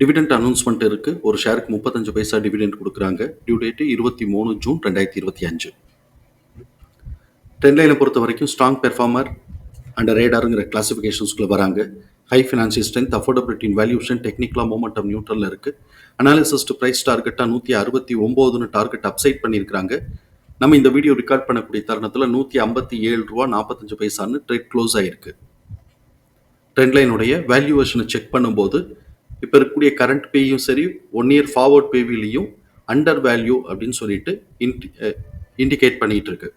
Dividend announcement இருக்கு. ஒரு ஷேருக்கு முப்பத்தஞ்சு பைசா டிவிடெண்ட் கொடுக்குறாங்க. டியூ டேட்டு இருபத்தி மூணு ஜூன் ரெண்டாயிரத்தி இருபத்தி அஞ்சு. ட்ரெண்ட் லைனை பொறுத்த வரைக்கும் ஸ்ட்ராங் பெர்ஃபார்மர் அண்ட் ரேடாருங்கிற கிளாசிஃபிகேஷன்ஸ்குள்ள வராங்க. High financial strength affordability valuation டெக்னிக்கலாக மூமெண்டம் நியூட்ரலில் இருக்குது அனாலிசிஸ்ட் ப்ரைஸ் டார்கெட்டாக நூற்றி அறுபத்தி ஒம்போதுன்னு டார்கெட் அப்சைட் பண்ணியிருக்காங்க நம்ம இந்த வீடியோ ரெக்கார்ட் பண்ணக்கூடிய தருணத்தில் நூற்றி ஐம்பத்தி ஏழு ரூபா நாற்பத்தஞ்சு பைசான்னு ட்ரேட் க்ளோஸ் ஆகிருக்கு ட்ரெண்ட் லைனுடைய வேல்யூவேஷனை செக் பண்ணும்போது இப்போ இருக்கக்கூடிய கரண்ட் பேயும் சரி ஒன் இயர் ஃபார்வர்ட் பேவிலையும் அண்டர் வேல்யூ அப்படின்னு சொல்லிட்டு இண்டிகேட் பண்ணிட்டு இருக்கு.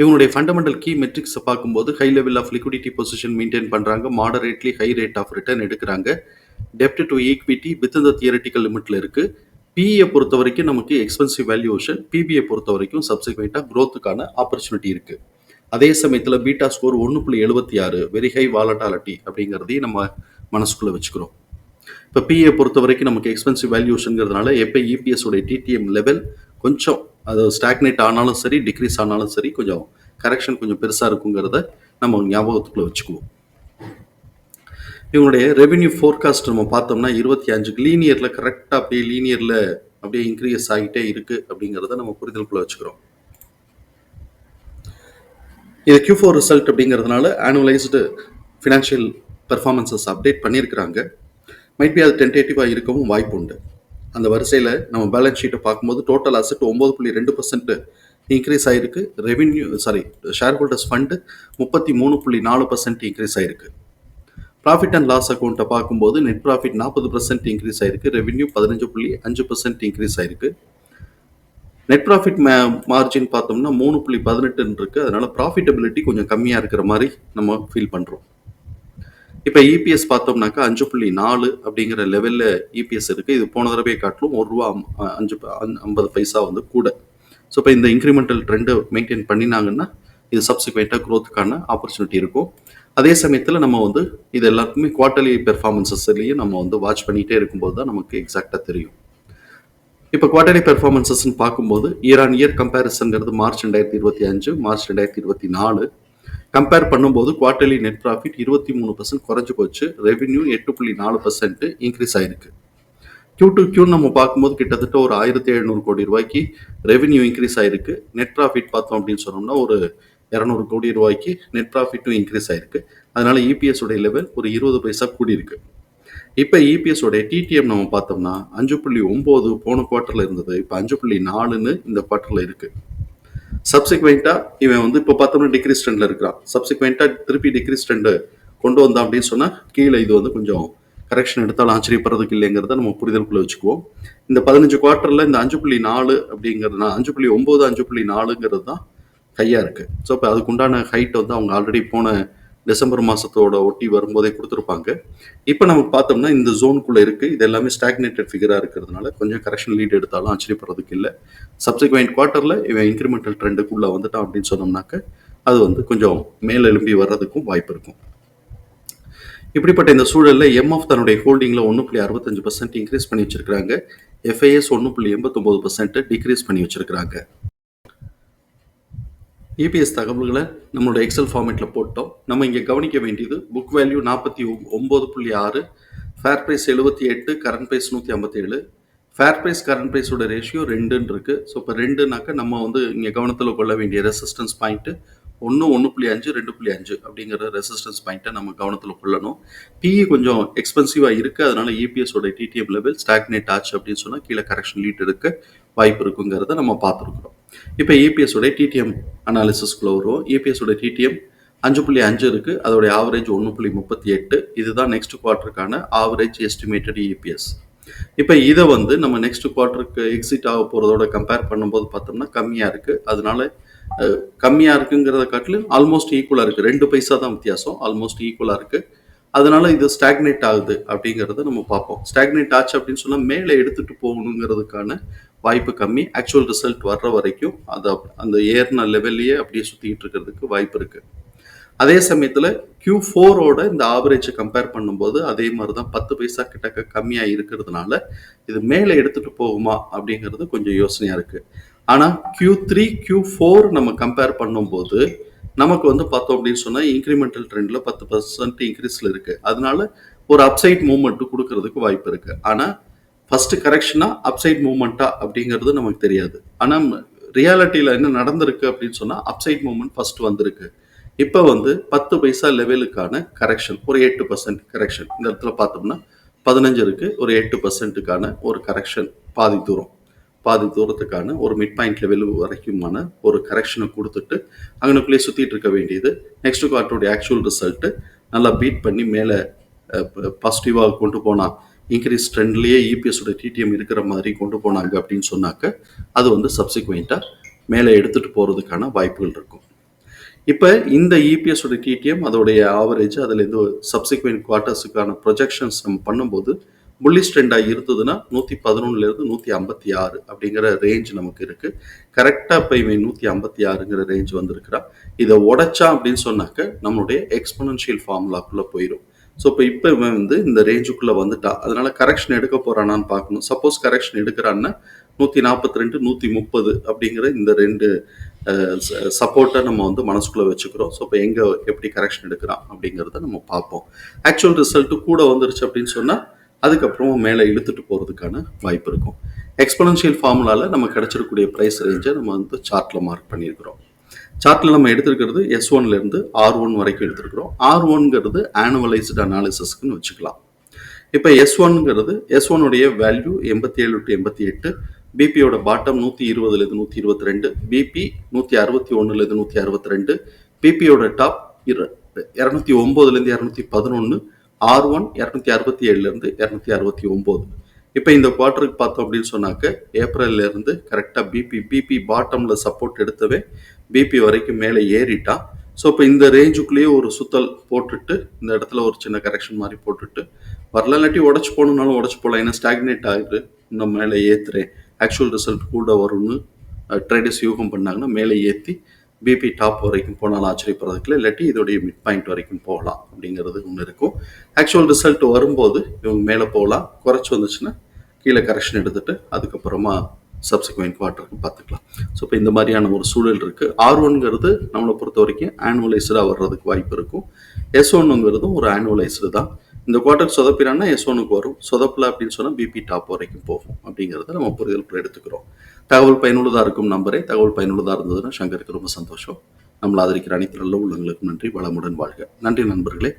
இவங்களுடைய ஃபண்டமெண்டல் கீ மெட்ரிக்ஸை பார்க்கும்போது high level of liquidity position maintain பண்ணுறாங்க moderately high rate of return எடுக்கிறாங்க. டெப்ட் டு ஈக்விட்டி வித் இந்த தியரட்டிக்கல் லிமிட்ல இருக்கு. பிஇயை பொறுத்த வரைக்கும் நமக்கு எக்ஸ்பென்சிவ் வேல்யூஷன் பிபிஐ பொறுத்த வரைக்கும் சப்சிக்வெண்ட்டாக க்ரோத்துக்கான ஆப்பர்ச்சுனிட்டி இருக்கு. அதே சமயத்தில் பீட்டா ஸ்கோர் ஒன்று புள்ளி எழுபத்தி ஆறு வெரி ஹை வாலட்டாலிட்டி அப்படிங்கிறதையும் நம்ம மனசுக்குள்ளே வச்சுக்கிறோம். இப்போ பிஏ பொறுத்த வரைக்கும் நமக்கு எக்ஸ்பென்சிவ் வேல்யூஷனுங்கிறதுனால எப்போ இபிஎஸ் உடைய டிடிஎம் லெவல் கொஞ்சம் அது ஸ்டாக்னேட் ஆனாலும் சரி டிக்ரீஸ் ஆனாலும் சரி கொஞ்சம் கரெக்ஷன் கொஞ்சம் பெருசாக இருக்குங்கிறத நம்ம ஞாபகத்துக்குள்ளே வச்சுக்குவோம். இவங்களுடைய ரெவென்யூ ஃபோர்காஸ்ட் நம்ம பார்த்தோம்னா இருபத்தி அஞ்சுக்கு லீனியரில் கரெக்டாக அப்படியே லீனியரில் அப்படியே இன்க்ரீஸ் ஆகிட்டே இருக்கு அப்படிங்கிறத நம்ம புரிதலுக்குள்ளே வச்சுக்கிறோம். இது கியூ ஃபோர் ரிசல்ட் அப்படிங்கிறதுனால ஆனுவலைஸ்டு ஃபினான்ஷியல் பெர்ஃபார்மன்சஸ் அப்டேட் பண்ணியிருக்கிறாங்க. மைட் பி அது டென்டேட்டிவாக இருக்கவும் வாய்ப்பு உண்டு அந்த வரிசையில் நம்ம பேலன்ஸ் ஷீட்டை பார்க்கும்போது டோட்டல் அசெட் ஒம்பது புள்ளி ரெண்டு பர்சன்ட் இன்க்ரீஸ் ஆகிருக்கு revenue sorry share holders fund முப்பத்தி மூணு புள்ளி நாலு பர்சன்ட் இன்க்ரீஸ் ஆகிருக்கு ப்ராஃபிட் அண்ட் லாஸ் அக்கௌண்ட்டை பார்க்கும்போது நெட் ப்ராஃபிட் நாற்பது பர்சன்ட் இன்க்ரீஸ் ஆகிருக்கு ரெவென்யூ பதினஞ்சு புள்ளி அஞ்சு பர்சன்ட் இன்க்ரீஸ் ஆகிருக்கு நெட் ப்ராஃபிட் மே மார்ஜின் பார்த்தோம்னா மூணு புள்ளி பதினெட்டுன்னு இருக்குது அதனால் ப்ராஃபிட்டபிலிட்டி கொஞ்சம் கம்மியாக இருக்கிற மாதிரி நம்ம ஃபீல் பண்ணுறோம் இப்போ இபிஎஸ் பார்த்தோம்னாக்கா அஞ்சு புள்ளி நாலு அப்படிங்கிற லெவலில் இபிஎஸ் இருக்குது இது போன தடவை காட்டிலும் ஒரு ரூபா அஞ்சு ஐம்பது பைசா வந்து கூட. ஸோ இப்போ இந்த இன்க்ரிமெண்டல் ட்ரெண்டை மெயின்டைன் பண்ணினாங்கன்னா இது சப்சிக்வெண்ட்டாக க்ரோத்துக்கான ஆப்பர்ச்சுனிட்டி இருக்கும். அதே சமயத்தில் நம்ம வந்து இது எல்லாருக்குமே குவார்ட்டர்லி பெர்ஃபார்மன்சஸ்லையும் நம்ம வந்து வாட்ச் பண்ணிகிட்டே இருக்கும்போது தான் நமக்கு எக்ஸாக்டாக தெரியும். இப்போ குவார்ட்டர்லி பெர்ஃபார்மன்சஸ்ன்னு பார்க்கும்போது இயர் ஆன் இயர் கம்பேரிசன்ங்கிறது மார்ச் ரெண்டாயிரத்தி இருபத்தி அஞ்சு மார்ச் ரெண்டாயிரத்தி இருபத்தி நாலு கம்பேர் பண்ணும்போது குவார்டர்லி நெட் ப்ராஃபிட் இருபத்தி மூணு பர்சன்ட் குறைஞ்சு போச்சு. ரெவென்யூ எட்டு புள்ளி நாலு பர்சன்ட் இன்க்ரீஸ் ஆயிருக்கு. கியூ டு கியூ நம்ம பார்க்கும்போது கிட்டத்தட்ட ஒரு ஆயிரத்தி எழுநூறு கோடி ரூபாய்க்கு ரெவென்யூ இன்க்ரீஸ் ஆயிருக்கு. நெட் ப்ராஃபிட் பார்த்தோம் அப்படின்னு சொன்னோம்னா ஒரு இரநூறு கோடி ரூபாய்க்கு நெட் ப்ராஃபிட்டும் இன்க்ரீஸ் ஆயிருக்கு. அதனால இபிஎஸ் உடைய லெவல் ஒரு இருபது பைசா கூடி இருக்கு இப்போ இபிஎஸ் உடைய டிடிஎம் நம்ம பார்த்தோம்னா அஞ்சு புள்ளி ஒம்பது போன குவார்ட்டர்ல இருந்தது. இப்போ அஞ்சு புள்ளி நாலுன்னு இந்த குவார்ட்டர்ல இருக்கு. சப்சிக்வெண்ட்டாக இவன் வந்து இப்போ பார்த்தோம்னா டிக்ரீஸ் ட்ரெண்டில் இருக்கிறான். சப்சிக்வெண்ட்டாக திருப்பி டிக்ரீஸ் ட்ரெண்டு கொண்டு வந்தான் அப்படின்னு சொன்னால் கீழே இது வந்து கொஞ்சம் கரெக்ஷன் எடுத்தாலும் ஆச்சரியப்படுறதுக்கு இல்லைங்கிறத நம்ம புரிதலுக்குள்ளே வச்சுக்குவோம். இந்த பதினஞ்சு குவார்ட்டரில் இந்த அஞ்சு புள்ளி நாலு அப்படிங்கிறது அஞ்சு புள்ளி ஒம்பது அஞ்சு புள்ளி நாலுங்கிறது தான் ஹையாக இருக்குது ஸோ இப்போ அதுக்குண்டான ஹைட் வந்து அவங்க ஆல்ரெடி போன டிசம்பர் மாதத்தோட ஒட்டி வரும்போதே கொடுத்துருப்பாங்க. இப்போ நம்ம பார்த்தோம்னா இந்த ஜோனுக்குள்ளே இருக்குது இது எல்லாமே ஸ்டாக்னேட்டட் ஃபிகராக இருக்கிறதுனால கொஞ்சம் கரெக்ஷன் லீட் எடுத்தாலும் ஆச்சரியப்படுறதுக்கு இல்லை. சப்சிக்வெண்ட் குவார்ட்டரில் இவன் இன்க்ரிமெண்டல் ட்ரெண்டுக்குள்ள வந்துட்டான் அப்படின்னு சொன்னோம்னாக்க அது வந்து கொஞ்சம் மேல் எழும்பி வர்றதுக்கும் வாய்ப்பு இருக்கும். இப்படிப்பட்ட இந்த சூழலில் எம்எஃப் தன்னுடைய ஹோல்டிங்கில் ஒன்று புள்ளி அறுபத்தஞ்சு பர்சன்ட் இன்க்ரீஸ் பண்ணி வச்சிருக்காங்க எஃப்ஐஎஸ் ஒன்று புள்ளி எண்பத்தொம்போது பர்சன்ட் டிக்ரீஸ் பண்ணி வச்சிருக்காங்க இபிஎஸ் தகவல்களை நம்மளோட எக்ஸல் ஃபார்மேட்டில் போட்டோம். நம்ம இங்கே கவனிக்க வேண்டியது புக் வேல்யூ நாற்பத்தி ஒம்பது புள்ளி ஆறு ஃபேர் ப்ரைஸ் எழுபத்தி எட்டு கரண்ட் ப்ரைஸ் நூற்றி ஐம்பத்தேழு. ஃபேர் ப்ரைஸ் கரண்ட் ப்ரைஸோட ரேஷியோ ரெண்டுன்னு இருக்கு. ஸோ இப்போ ரெண்டுனாக்க நம்ம வந்து இங்கே கவனத்தில் கொள்ள வேண்டிய ரெசிஸ்டன்ஸ் பாயிண்ட்டு ஒன்று ஒன்று புள்ளி அஞ்சு ரெண்டு புள்ளி அஞ்சு அப்படிங்கிற ரெசிஸ்டன்ஸ் பாயிண்ட்டை நம்ம கவனத்தில் கொள்ளணும். பிஇ கொஞ்சம் எக்ஸ்பென்சிவாக இருக்குது அதனால இபிஎஸோட டிடிஎம் லெவல் ஸ்டாக்னேட் ஆச்சு அப்படின்னு சொன்னால் கீழே கரெக்ஷன் லீட் எடுக்க வாய்ப்பு இருக்குங்கிறத நம்ம பார்த்துருக்குறோம். இப்போ EPS உடைய டிடிஎம் அனாலிசிஸ்க்குள்ள வருவோம். EPS உடைய டிடிஎம் அஞ்சு புள்ளி அஞ்சு இருக்கு. அதோடைய ஆவரேஜ் ஒன்று புள்ளி முப்பத்தி எட்டு. இதுதான் நெக்ஸ்ட் குவார்ட்டருக்கான ஆவரேஜ் எஸ்டிமேட்டட் இபிஎஸ் இப்போ இதை வந்து நம்ம நெக்ஸ்ட் குவார்ட்டருக்கு எக்ஸிட் ஆக போகிறதோட கம்பேர் பண்ணும்போது பார்த்தோம்னா கம்மியாக இருக்குது அதனால கம்மியாக இருக்குங்கிறத காட்டிலும் ஆல்மோஸ்ட் ஈக்குவலாக இருக்குது ரெண்டு பைசா தான் வித்தியாசம். ஆல்மோஸ்ட் ஈக்குவலாக இருக்குது அதனால இது ஸ்டாக்னேட் ஆகுது அப்படிங்கிறத நம்ம பார்ப்போம். ஸ்டாக்னேட் ஆச்சு அப்படின்னு சொன்னால் மேலே எடுத்துட்டு போகணுங்கிறதுக்கான வாய்ப்பு கம்மி. ஆக்சுவல் ரிசல்ட் வர்ற வரைக்கும் அது அந்த ஏர்ன லெவல்லையே அப்படியே சுற்றிக்கிட்டு இருக்கிறதுக்கு வாய்ப்பு இருக்குது அதே சமயத்தில் கியூ ஃபோரோட இந்த ஆவரேஜை கம்பேர் பண்ணும்போது அதே மாதிரி தான் பத்து பைசா கிட்டக்க கம்மியாக இருக்கிறதுனால இது மேலே எடுத்துகிட்டு போகுமா அப்படிங்கிறது கொஞ்சம் யோசனையாக இருக்குது ஆனால் கியூ த்ரீ கியூ ஃபோர் நம்ம கம்பேர் பண்ணும்போது நமக்கு வந்து பார்த்தோம் அப்படின்னு சொன்னால் இன்க்ரிமெண்டல் ட்ரெண்டில் பத்து பர்சன்ட் இன்க்ரீஸில் இருக்குது அதனால ஒரு அப்சைட் மூமெண்ட்டு கொடுக்கறதுக்கு வாய்ப்பு இருக்குது ஆனால் ஃபர்ஸ்ட் கரெக்ஷனா அப்சைட் மூமெண்ட்டா அப்படிங்கிறது நமக்கு தெரியாது. ஆனால் ரியாலிட்டியில் என்ன நடந்திருக்கு அப்படின்னு சொன்னால் அப்சைட் மூமெண்ட் ஃபர்ஸ்ட் வந்திருக்கு. இப்போ வந்து பத்து பைசா லெவலுக்கான கரெக்ஷன் ஒரு எட்டு பர்சன்ட் கரெக்ஷன் இந்த இடத்துல பார்த்தோம்னா பதினஞ்சு இருக்குது ஒரு எட்டு பர்சன்ட்டுக்கான ஒரு கரெக்ஷன் பாதி தூரம். பாதி தூரத்துக்கான ஒரு மிட் பாயிண்ட் லெவல் வரைக்குமான ஒரு கரெக்ஷனை கொடுத்துட்டு அங்கனுக்குள்ளேயே சுற்றிட்டு இருக்க வேண்டியது. நெக்ஸ்ட் குவார்ட்டருடைய ஆக்சுவல் ரிசல்ட்டு நல்லா பீட் பண்ணி மேலே பாசிட்டிவாக கொண்டு போனால் இன்க்ரீஸ் ட்ரெண்ட்லேயே இபிஎஸோட டிடிஎம் இருக்கிற மாதிரி கொண்டு போனாங்க அப்படின்னு சொன்னாக்க அது வந்து சப்சிக்வெண்ட்டாக மேலே எடுத்துகிட்டு போகிறதுக்கான வாய்ப்புகள் இருக்கும். இப்போ இந்த இபிஎஸோட டிடிஎம் அதோடைய ஆவரேஜ் அதுலேருந்து சப்சிக்வெண்ட் குவார்ட்டர்ஸுக்கான ப்ரொஜெக்ஷன்ஸ் நம்ம பண்ணும்போது புல்லிஷ் ட்ரெண்டாக இருந்ததுன்னா நூற்றி பதினொன்றுலேருந்து நூற்றி ஐம்பத்தி ஆறு அப்படிங்கிற ரேஞ்ச் நமக்கு இருக்குது கரெக்டாக இப்போ இவன் நூற்றி ஐம்பத்தி ஆறுங்கிற ரேஞ்ச் வந்திருக்கிறா. இதை உடைச்சா அப்படின்னு சொன்னாக்க நம்மளுடைய எக்ஸ்பனன்ஷியல் ஃபார்முலாக்குள்ளே போயிடும் ஸோ இப்போ இப்போ இவன் வந்து இந்த ரேஞ்சுக்குள்ளே வந்துட்டான் அதனால கரெக்ஷன் எடுக்க போகிறானான்னு பார்க்கணும். சப்போஸ் கரெக்ஷன் எடுக்கிறான்னா நூற்றி நாற்பத்தி ரெண்டு நூற்றி முப்பது அப்படிங்கிற இந்த ரெண்டு சப்போர்ட்டை நம்ம வந்து மனசுக்குள்ளே வச்சுக்கிறோம். ஸோ இப்போ எங்கே எப்படி கரெக்ஷன் எடுக்கிறான் அப்படிங்கிறத நம்ம பார்ப்போம். ஆக்சுவல் ரிசல்ட்டு கூட வந்துருச்சு அப்படின்னு சொன்னால் அதுக்கப்புறம் மேலே இழுத்துட்டு போகிறதுக்கான வாய்ப்பு இருக்கும். எக்ஸ்பனன்ஷியல் ஃபார்முலாவில் நம்ம கிடைச்சிருக்கக்கூடிய ப்ரைஸ் ரேஞ்சை நம்ம வந்து சார்ட்டில் மார்க் பண்ணியிருக்கிறோம். சார்ட்டில் நம்ம எடுத்திருக்கிறது எஸ் ஒன்லேருந்து ஆர் ஒன் வரைக்கும் எடுத்திருக்கிறோம். ஆர் ஒன்ங்கிறது ஆனுவலைஸ்டு அனாலிசிஸ்க்குன்னு வச்சுக்கலாம். இப்போ எஸ் ஒன்ங்கிறது எஸ் ஒன்னுடைய வேல்யூ எண்பத்தி ஏழு டு எண்பத்தி எட்டு பிபியோட பாட்டம் நூற்றி இருபதுலேருந்து நூற்றி இருபத்தி ரெண்டு பிபி நூற்றி அறுபத்தி ஒன்றுலேருந்து நூற்றி அறுபத்தி ரெண்டு பிபியோட டாப் இரு இரநூத்தி ஒம்போதுலேருந்து இரநூத்தி பதினொன்று ஆர் ஒன் இரநூத்தி அறுபத்தி ஏழுலேருந்து இரநூத்தி அறுபத்தி ஒம்பது. இப்போ இந்த குவார்ட்டருக்கு பார்த்தோம் அப்படின்னு சொன்னாக்க ஏப்ரல்லேருந்து கரெக்டாக பிபி பிபி பாட்டமில் சப்போர்ட் எடுத்தவே பிபி வரைக்கும் மேலே ஏறிட்டா. ஸோ இப்போ இந்த ரேஞ்சுக்குள்ளேயே ஒரு சுத்தல் போட்டுட்டு இந்த இடத்துல ஒரு சின்ன கரெக்ஷன் மாதிரி போட்டுட்டு வரல இல்லாட்டி உடச்சு போகணுன்னாலும் உடச்சி போகலாம். ஏன்னா ஸ்டாக்னேட் ஆகுது. இன்னும் மேலே ஏற்றுறேன் ஆக்சுவல் ரிசல்ட் கூட வரும்னு ட்ரேடர்ஸ் யூகம் பண்ணாங்கன்னா மேலே ஏற்றி பிபி டாப் வரைக்கும் போனாலும் ஆச்சரியப்படுறதுக்குல இல்லாட்டி இதோடைய மிட் பாயிண்ட் வரைக்கும் போகலாம் அப்படிங்கிறது ஒன்று இருக்கும். ஆக்சுவல் ரிசல்ட் வரும்போது இவங்க மேலே போகலாம். குறைச்சி வந்துச்சுன்னா கீழே கரெக்ஷன் எடுத்துகிட்டு அதுக்கப்புறமா சப்சிக்வெண்ட் குவார்ட்டருக்கு பார்த்துக்கலாம். ஸோ இப்போ இந்த மாதிரியான ஒரு சூழல் இருக்குது ஆர் ஒன்ங்கிறது நம்மளை பொறுத்த வரைக்கும் ஆனுவலைஸ்டாக வர்றதுக்கு வாய்ப்பு இருக்கும். எஸ் ஒன்னுங்கிறதும் ஒரு ஆனுவலைஸ்டு தான். இந்த குவார்டர் சொதப்பினான்னா எஸ் ஒனுக்கு வரும். சொதப்பில் அப்படின்னு சொன்னால் பிபி டாப் வரைக்கும் போகும். அப்படிங்கிறத நம்ம புரிதல் எடுத்துக்கிறோம். தகவல் பயனுள்ளதாக இருக்கும் நம்பரே. தகவல் பயனுள்ளதாக இருந்ததுன்னா சங்கருக்கு ரொம்ப சந்தோஷம். நம்மளை ஆதரிக்கிற அனைத்து நல்ல உள்ளங்களுக்கும் நன்றி. வளமுடன் வாழ்க. நன்றி நண்பர்களே.